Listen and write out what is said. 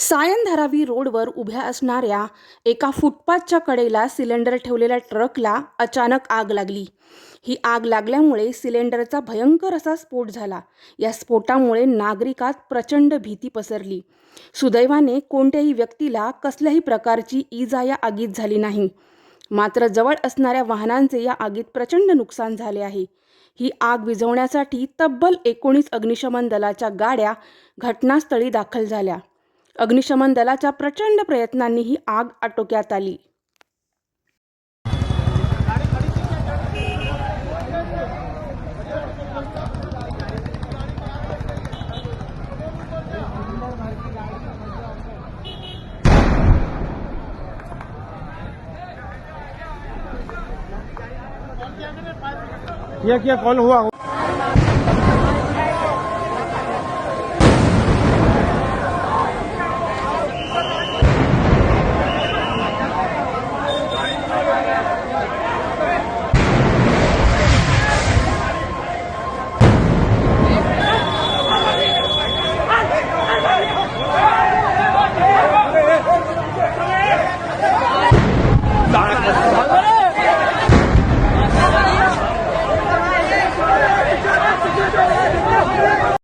सायन धारावी रोडवर उभ्या असणाऱ्या एका फुटपाथच्या कडेला सिलेंडर ठेवलेल्या ट्रकला अचानक आग लागली. ही आग लागल्यामुळे सिलेंडरचा भयंकर असा स्फोट झाला. या स्फोटामुळे नागरिकात प्रचंड भीती पसरली. सुदैवाने कोणत्याही व्यक्तीला कसल्याही प्रकारची इजा या आगीत झाली नाही. मात्र जवळ असणाऱ्या वाहनांचे या आगीत प्रचंड नुकसान झाले आहे. ही आग विझवण्यासाठी तब्बल एकोणीस अग्निशमन दलाच्या गाड्या घटनास्थळी दाखल झाल्या. अग्निशमन दलाच्या प्रचंड प्रयत्नांनी ही आग आटोक्यात आली. किया किया कॉल हुआ?